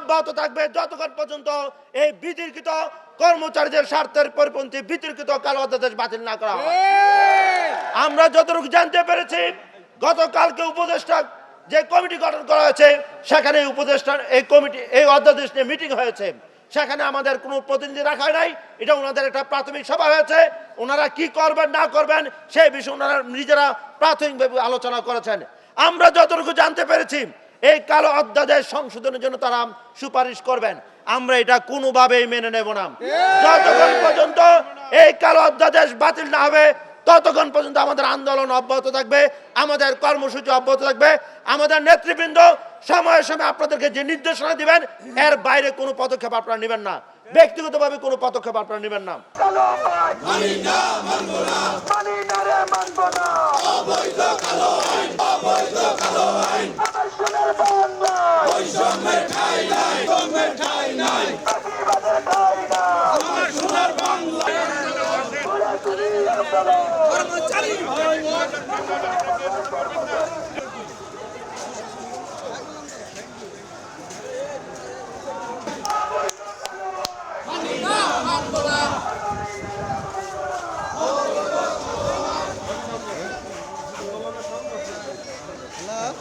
অব্যাহত থাকবে যতক্ষণ পর্যন্ত এই বিতর্কিত কর্মচারীদের স্বার্থের পরিপন্থী বিতর্কিত কালো অধ্যাদেশ বাতিল না করা হয়। আমরা যতটুকু জানতে পেরেছি গতকালকে উপদেষ্টা যে কমিটি গঠন করা হয়েছে সেখানে উপদেষ্টার এই কমিটি এই অধ্যাদেশ নিয়ে মিটিং হয়েছে। সেখানে আমাদের কোনো প্রতিনিধি রাখা নাই এটা ওনাদের একটা প্রাথমিক সভা হয়েছে। ওনারা কি করবেন না করবেন সেই বিষয়ে ওনারা নিজেরা প্রাথমিকভাবে আলোচনা করেছেন। আমরা যতটুকু জানতে পেরেছি এই কালো অধ্যাদেশ সংশোধনের জন্য তারা সুপারিশ করবেন। আমরা এটা কোনোভাবেই মেনে নেব না। যতক্ষণ পর্যন্ত এই কালো অধ্যাদেশ বাতিল না হবে ততক্ষণ পর্যন্ত আমাদের আন্দোলন অব্যাহত থাকবে আমাদের কর্মসূচি অব্যাহত থাকবে আমাদের নেতৃবৃন্দ সময়ে সময়ে আপনাদেরকে যে নির্দেশনা দিবেন এর বাইরে কোনো পদক্ষেপ আপনারা নেবেন না। ব্যক্তিগতভাবে কোনো পদক্ষেপ আপনারা নেবেন না। কালো আইন মানি না মানবো না। মানি না রে মানবো না। অবৈধ কালো আইন।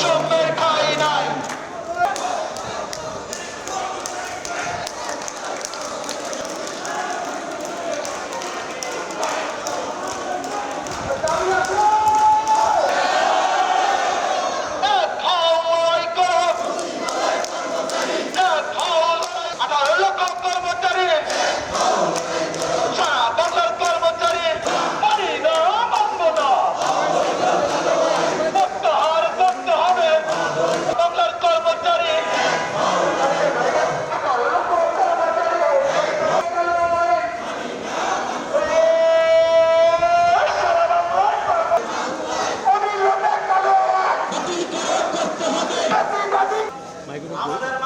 সব 아, 되고